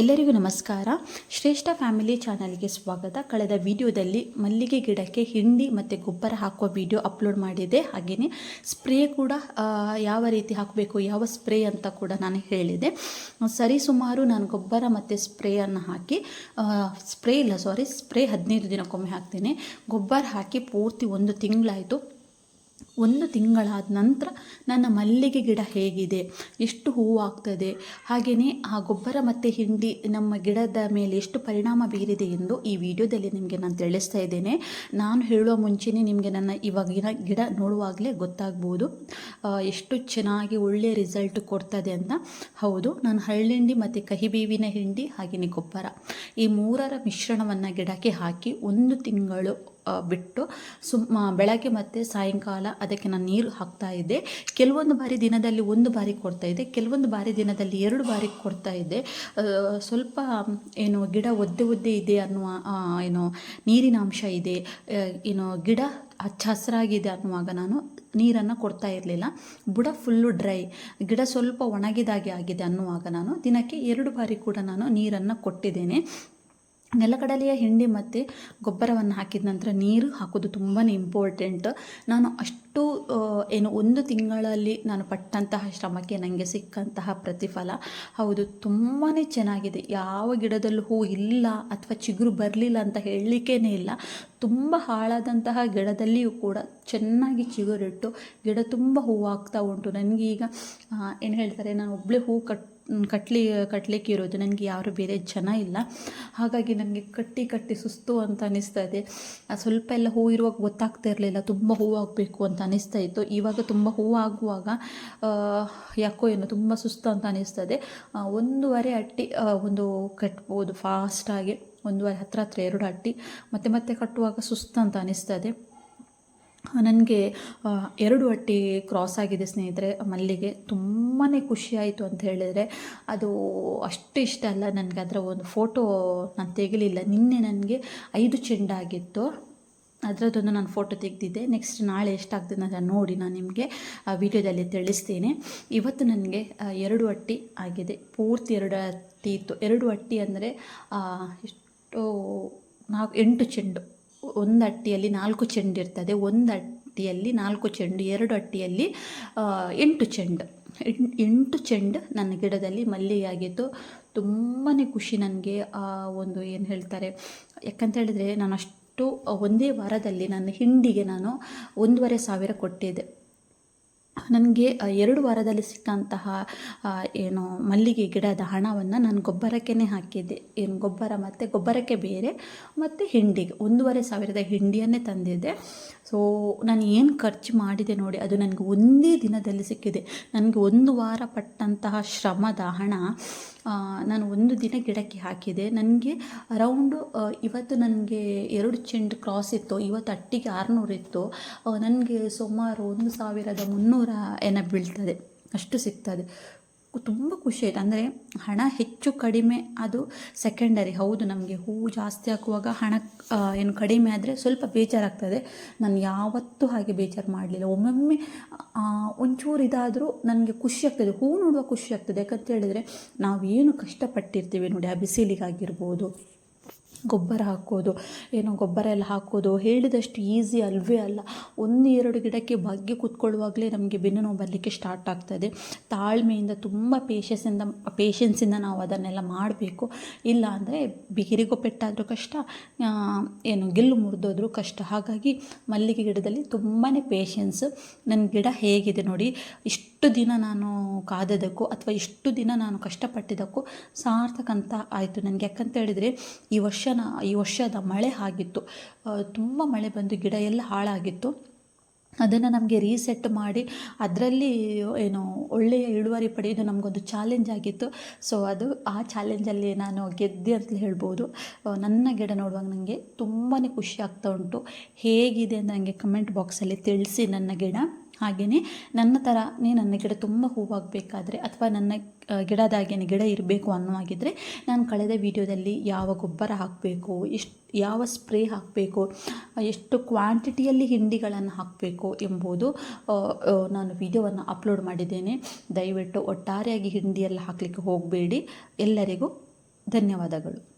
ಎಲ್ಲರಿಗೂ ನಮಸ್ಕಾರ. ಶ್ರೇಷ್ಠ ಫ್ಯಾಮಿಲಿ ಚಾನಲ್ಗೆ ಸ್ವಾಗತ. ಕಳೆದ ವಿಡಿಯೋದಲ್ಲಿ ಮಲ್ಲಿಗೆ ಗಿಡಕ್ಕೆ ಹಿಂಡಿ ಮತ್ತು ಗೊಬ್ಬರ ಹಾಕುವ ವಿಡಿಯೋ ಅಪ್ಲೋಡ್ ಮಾಡಿದೆ ಹಾಗೆಯೇ ಸ್ಪ್ರೇ ಕೂಡ ಯಾವ ರೀತಿ ಹಾಕಬೇಕು, ಯಾವ ಸ್ಪ್ರೇ ಅಂತ ಕೂಡ ನಾನು ಹೇಳಿದೆ. ಸರಿ, ಸುಮಾರು ನಾನು ಗೊಬ್ಬರ ಮತ್ತು ಸ್ಪ್ರೇಯನ್ನು ಹಾಕಿ ಸ್ಪ್ರೇ ಇಲ್ಲ ಸಾರಿ ಸ್ಪ್ರೇ ಹದಿನೈದು ದಿನಕ್ಕೊಮ್ಮೆ ಹಾಕ್ತೇನೆ. ಗೊಬ್ಬರ ಹಾಕಿ ಪೂರ್ತಿ ಒಂದು ತಿಂಗಳಾಯಿತು. ಒಂದು ತಿಂಗಳಾದ ನಂತರ ನನ್ನ ಮಲ್ಲಿಗೆ ಗಿಡ ಹೇಗಿದೆ, ಎಷ್ಟು ಹೂವು ಆಗ್ತದೆ ಹಾಗೆಯೇ ಆ ಗೊಬ್ಬರ ಮತ್ತು ಹಿಂಡಿ ನಮ್ಮ ಗಿಡದ ಮೇಲೆ ಎಷ್ಟು ಪರಿಣಾಮ ಬೀರಿದೆ ಎಂದು ಈ ವಿಡಿಯೋದಲ್ಲಿ ನಿಮಗೆ ನಾನು ತಿಳಿಸ್ತಾ ಇದ್ದೇನೆ. ನಾನು ಹೇಳುವ ಮುಂಚೆನೇ ನಿಮಗೆ ನನ್ನ ಇವಾಗಿನ ಗಿಡ ನೋಡುವಾಗಲೇ ಗೊತ್ತಾಗ್ಬೋದು. ಎಷ್ಟು ಚೆನ್ನಾಗಿ ಒಳ್ಳೆಯ ರಿಸಲ್ಟ್ ಕೊಡ್ತದೆ ಅಂತ. ಹೌದು, ನಾನು ಹಳ್ಳಿಂಡಿ ಮತ್ತು ಕಹಿಬೇವಿನ ಹಿಂಡಿ ಹಾಗೆಯೇ ಗೊಬ್ಬರ. ಈ ಮೂರರ ಮಿಶ್ರಣವನ್ನು ಗಿಡಕ್ಕೆ ಹಾಕಿ ಒಂದು ತಿಂಗಳು ಬಿಟ್ಟು ಸುಮ್ಮ ಬೆಳಗ್ಗೆ ಮತ್ತು ಸಾಯಂಕಾಲ ಅದಕ್ಕೆ ನಾನು ನೀರು ಹಾಕ್ತಾ ಇದ್ದೆ. ಕೆಲವೊಂದು ಬಾರಿ ದಿನದಲ್ಲಿ ಒಂದು ಬಾರಿ ಕೊಡ್ತಾ ಇದ್ದೆ. ಕೆಲವೊಂದು ಬಾರಿ ದಿನದಲ್ಲಿ ಎರಡು ಬಾರಿ ಕೊಡ್ತಾ ಇದ್ದೆ. ಸ್ವಲ್ಪ, ಏನು, ಗಿಡ ಒದ್ದೆ ಒದ್ದೆ ಇದೆ ಅನ್ನುವ ಏನು, ನೀರಿನ ಅಂಶ ಇದೆ. ಏನು, ಗಿಡ ಹಚ್ಚ ಹಸಿರಾಗಿದೆ ಅನ್ನುವಾಗ ನಾನು ನೀರನ್ನು ಕೊಡ್ತಾ ಇರಲಿಲ್ಲ. ಬುಡ ಫುಲ್ಲು ಡ್ರೈ. ಗಿಡ ಸ್ವಲ್ಪ ಒಣಗಿದಾಗೆ ಆಗಿದೆ ಅನ್ನುವಾಗ ನಾನು ದಿನಕ್ಕೆ ಎರಡು ಬಾರಿ ಕೂಡ ನಾನು ನೀರನ್ನು ಕೊಟ್ಟಿದ್ದೇನೆ. ನೆಲಗಡಲೆಯ ಹಿಂಡಿ ಮತ್ತು ಗೊಬ್ಬರವನ್ನು ಹಾಕಿದ ನಂತರ ನೀರು ಹಾಕೋದು ತುಂಬಾ ಇಂಪಾರ್ಟೆಂಟ್ ನಾನು ಅಷ್ಟು ಏನು ಒಂದು ತಿಂಗಳಲ್ಲಿ ನಾನು ಪಟ್ಟಂತಹ ಶ್ರಮಕ್ಕೆ ನನಗೆ ಸಿಕ್ಕಂತಹ ಪ್ರತಿಫಲ. ಹೌದು ತುಂಬಾ ಚೆನ್ನಾಗಿದೆ. ಯಾವ ಗಿಡದಲ್ಲೂ ಹೂ ಇಲ್ಲ ಅಥವಾ ಚಿಗುರು ಬರಲಿಲ್ಲ ಅಂತ ಹೇಳಲಿಕ್ಕೇ ಇಲ್ಲ. ತುಂಬ ಹಾಳಾದಂತಹ ಗಿಡದಲ್ಲಿಯೂ ಕೂಡ ಚೆನ್ನಾಗಿ ಚಿಗುರಿಟ್ಟು ಗಿಡ ತುಂಬ ಆಗ್ತಾ ಉಂಟು. ನನಗೆ ಈಗ ಏನು ಹೇಳ್ತಾರೆ, ನಾನು ಒಬ್ಬಳೇ ಹೂ ಕಟ್ ಕಟ್ಲಿ ಕಟ್ಟಲಿಕ್ಕೆ ಇರೋದು. ನನಗೆ ಯಾರು ಬೇರೆ ಜನ ಇಲ್ಲ. ಹಾಗಾಗಿ ನನಗೆ ಕಟ್ಟಿ ಕಟ್ಟಿ ಸುಸ್ತು ಅಂತ ಅನಿಸ್ತಾ ಇದೆ. ಸ್ವಲ್ಪ ಎಲ್ಲ ಹೂ ಇರುವಾಗ ಗೊತ್ತಾಗ್ತಾ ಇರಲಿಲ್ಲ. ತುಂಬ ಹೂವಾಗಬೇಕು ಅಂತ ಅನಿಸ್ತಾ ಇತ್ತು. ಇವಾಗ ತುಂಬ ಹೂ ಆಗುವಾಗ ಯಾಕೋ ಏನೋ ತುಂಬ ಸುಸ್ತು ಅಂತ ಅನಿಸ್ತದೆ ಇದೆ. ಒಂದೂವರೆ ಅಟ್ಟಿ ಒಂದು ಕಟ್ಬೋದು. ಫಾಸ್ಟಾಗಿ ಒಂದೂವರೆ, ಹತ್ರ ಹತ್ರ ಎರಡು ಅಟ್ಟಿ. ಮತ್ತೆ ಮತ್ತೆ ಕಟ್ಟುವಾಗ ಸುಸ್ತು ಅಂತ ಅನಿಸ್ತದೆ ನನಗೆ ಎರಡು ಅಟ್ಟಿ ಕ್ರಾಸ್ ಆಗಿದೆ ಸ್ನೇಹಿತರೆ, ಮಲ್ಲಿಗೆ. ತುಂಬಾ ಖುಷಿಯಾಯಿತು ಅಂತ ಹೇಳಿದರೆ, ಅದು ಅಷ್ಟು ಇಷ್ಟ ಅಲ್ಲ. ನನಗೆ ಅದರ ಒಂದು ಫೋಟೋ ನಾನು ತೆಗಲಿಲ್ಲ. ನಿನ್ನೆ ನನಗೆ ಐದು ಚೆಂಡಾಗಿತ್ತು ಅದರದ್ದೊಂದು ನಾನು ಫೋಟೋ ತೆಗೆದಿದ್ದೆ. ನೆಕ್ಸ್ಟ್ ನಾಳೆ ಎಷ್ಟಾಗ್ತದೆ ಅದನ್ನು ನೋಡಿ ನಾನು ನಿಮಗೆ, ಆ, ವಿಡಿಯೋದಲ್ಲಿ ತಿಳಿಸ್ತೀನಿ. ಇವತ್ತು ನನಗೆ ಎರಡು ಅಟ್ಟಿ ಆಗಿದೆ. ಪೂರ್ತಿ ಎರಡು ಅಟ್ಟಿ ಇತ್ತು. ಎರಡು ಅಟ್ಟಿ ಅಂದರೆ ಎಷ್ಟು ನಾಲ್ಕು, ಎಂಟು ಚೆಂಡು. ಒಂದು ಅಟ್ಟಿಯಲ್ಲಿ ನಾಲ್ಕು ಚೆಂಡು ಇರ್ತದೆ. ಒಂದು ಅಟ್ಟಿಯಲ್ಲಿ ನಾಲ್ಕು ಚೆಂಡು ಎರಡು ಅಟ್ಟಿಯಲ್ಲಿ ಎಂಟು ಚೆಂಡು. ಎಂಟು ಚೆಂಡು ನನ್ನ ಗಿಡದಲ್ಲಿ ಮಲ್ಲಿಗೆಯಾಗಿತ್ತು ತುಂಬಾ ಖುಷಿ ನನಗೆ ಆ ಒಂದು ಏನು ಹೇಳ್ತಾರೆ, ಯಾಕಂತ ಹೇಳಿದ್ರೆ ನಾನು ಅಷ್ಟು ಒಂದೇ ವಾರದಲ್ಲಿ ನನ್ನ ಹಿಂಡಿಗೆ ನಾನು ಒಂದೂವರೆ ಸಾವಿರ ಕೊಟ್ಟಿದ್ದೆ. ನನಗೆ ಎರಡು ವಾರದಲ್ಲಿ ಸಿಕ್ಕಂತಹ ಏನು ಮಲ್ಲಿಗೆ ಗಿಡದ ಹಣವನ್ನು ನಾನು ಗೊಬ್ಬರಕ್ಕೇ ಹಾಕಿದ್ದೆ. ಏನು ಗೊಬ್ಬರ ಮತ್ತು ಗೊಬ್ಬರಕ್ಕೆ ಬೇರೆ ಮತ್ತು ಹಿಂಡಿಗೆ. ಒಂದೂವರೆ ಸಾವಿರದ ಹಿಂಡಿಯನ್ನೇ ತಂದಿದ್ದೆ. ಸೊ ನಾನು ಏನು ಖರ್ಚು ಮಾಡಿದೆ ನೋಡಿ, ಅದು ನನಗೆ ಒಂದೇ ದಿನದಲ್ಲಿ ಸಿಕ್ಕಿದೆ. ನನಗೆ ಒಂದು ವಾರ ಪಟ್ಟಂತಹ ಶ್ರಮದ ಹಣ ನಾನು ಒಂದು ದಿನ ಗಿಡಕ್ಕೆ ಹಾಕಿದೆ. ನನಗೆ ಅರೌಂಡು ಇವತ್ತು ನನಗೆ ಎರಡು ಚೆಂಡು ಕ್ರಾಸ್ ಇತ್ತು, ಇವತ್ತು ಅಟ್ಟಿಗೆ ಆರುನೂರು ಇತ್ತು. ನನಗೆ ಸುಮಾರು ಒಂದು ಸಾವಿರದ ಮುನ್ನೂರ ಏನ ಬೀಳ್ತದೆ. ಅಷ್ಟು ಸಿಗ್ತದೆ. ತುಂಬ ಖುಷಿ ಆಯಿತು. ಅಂದರೆ ಹಣ ಹೆಚ್ಚು ಕಡಿಮೆ, ಅದು ಸೆಕೆಂಡರಿ ಹೌದು, ನಮಗೆ ಹೂವು ಜಾಸ್ತಿ ಹಾಕುವಾಗ ಹಣ ಏನು ಕಡಿಮೆ ಆದರೆ ಸ್ವಲ್ಪ ಬೇಜಾರಾಗ್ತದೆ. ನಾನು ಯಾವತ್ತೂ ಹಾಗೆ ಬೇಜಾರು ಮಾಡಲಿಲ್ಲ. ಒಮ್ಮೊಮ್ಮೆ ಒಂಚೂರು ಇದಾದರೂ ನನಗೆ ಖುಷಿ ಆಗ್ತದೆ. ಹೂವು ನೋಡುವ ಖುಷಿ ಆಗ್ತದೆ. ಯಾಕಂತ ಹೇಳಿದರೆ ನಾವೇನು ಕಷ್ಟಪಟ್ಟಿರ್ತೀವಿ ನೋಡಿ, ಆ ಬಿಸಿಲಿಗಾಗಿರ್ಬೋದು. ಗೊಬ್ಬರ ಹಾಕೋದು, ಏನು ಗೊಬ್ಬರ ಎಲ್ಲ ಹಾಕೋದು, ಹೇಳಿದಷ್ಟು ಈಸಿ ಅಲ್ವೇ ಅಲ್ಲ. ಒಂದು ಎರಡು ಗಿಡಕ್ಕೆ ಬಗ್ಗೆ ಕೂತ್ಕೊಳ್ಳುವಾಗಲೇ ನಮಗೆ ಬೆನ್ನು ನೋವು ಬರಲಿಕ್ಕೆ ಸ್ಟಾರ್ಟ್ ಆಗ್ತದೆ. ತಾಳ್ಮೆಯಿಂದ ತುಂಬ ಪೇಷನ್ಸಿಂದ ಪೇಷನ್ಸಿಂದ ನಾವು ಅದನ್ನೆಲ್ಲ ಮಾಡಬೇಕು. ಇಲ್ಲ ಅಂದರೆ ಬಿಗಿರಿಗೂ ಪೆಟ್ಟಾದರೂ ಕಷ್ಟ ಏನು ಗೆಲ್ಲು ಮುರಿದೋದ್ರೂ ಕಷ್ಟ. ಹಾಗಾಗಿ ಮಲ್ಲಿಗೆ ಗಿಡದಲ್ಲಿ ತುಂಬಾ ಪೇಷನ್ಸ್ ನನ್ನ ಗಿಡ ಹೇಗಿದೆ ನೋಡಿ, ಇಷ್ಟು ದಿನ ನಾನು ಕಾದದಕ್ಕೂ ಅಥವಾ ಇಷ್ಟು ದಿನ ನಾನು ಕಷ್ಟಪಟ್ಟಿದ್ದಕ್ಕೂ ಸಾರ್ಥಕ ಅಂತ ಆಯಿತು ನನಗೆ. ಯಾಕಂತ ಹೇಳಿದರೆ ಈ ವರ್ಷನ, ಈ ವರ್ಷದ ಮಳೆ ಆಗಿತ್ತು. ತುಂಬ ಮಳೆ ಬಂದು ಗಿಡ ಎಲ್ಲ ಹಾಳಾಗಿತ್ತು. ಅದನ್ನು ನಮಗೆ ರೀಸೆಟ್ ಮಾಡಿ ಅದರಲ್ಲಿ ಏನು ಒಳ್ಳೆಯ ಇಳುವರಿ ಪಡೆಯೋದು ನಮಗೊಂದು ಚಾಲೆಂಜ್ ಆಗಿತ್ತು. ಸೊ ಅದು ಆ ಚಾಲೆಂಜಲ್ಲಿ ನಾನು ಗೆದ್ದೆ ಅಂತ ಹೇಳ್ಬೋದು. ನನ್ನ ಗಿಡ ನೋಡುವಾಗ ನನಗೆ ತುಂಬಾ ಖುಷಿ ಆಗ್ತಾ ಉಂಟು. ಹೇಗಿದೆ ಅಂತ ನನಗೆ ಕಮೆಂಟ್ ಬಾಕ್ಸಲ್ಲಿ ತಿಳಿಸಿ ನನ್ನ ಗಿಡ. ಹಾಗೆಯೇ ನನ್ನ ಥರನೇ ನನ್ನ ಗಿಡ ತುಂಬ ಹೂವಾಗಬೇಕಾದ್ರೆ ಅಥವಾ ನನ್ನ ಗಿಡದಾಗೇನೆ ಗಿಡ ಇರಬೇಕು ಅನ್ನೋವಾಗಿದ್ದರೆ ನಾನು ಕಳೆದ ವಿಡಿಯೋದಲ್ಲಿ ಯಾವ ಗೊಬ್ಬರ ಹಾಕಬೇಕು, ಎಷ್ಟು, ಯಾವ ಸ್ಪ್ರೇ ಹಾಕಬೇಕು, ಎಷ್ಟು ಕ್ವಾಂಟಿಟಿಯಲ್ಲಿ ಹಿಂಡಿಗಳನ್ನು ಹಾಕಬೇಕು ಎಂಬುದು ನಾನು ವಿಡಿಯೋವನ್ನು ಅಪ್ಲೋಡ್ ಮಾಡಿದ್ದೇನೆ. ದಯವಿಟ್ಟು ಒಟ್ಟಾರೆಯಾಗಿ ಹಿಂಡಿಯೆಲ್ಲ ಹಾಕಲಿಕ್ಕೆ ಹೋಗಬೇಡಿ. ಎಲ್ಲರಿಗೂ ಧನ್ಯವಾದಗಳು.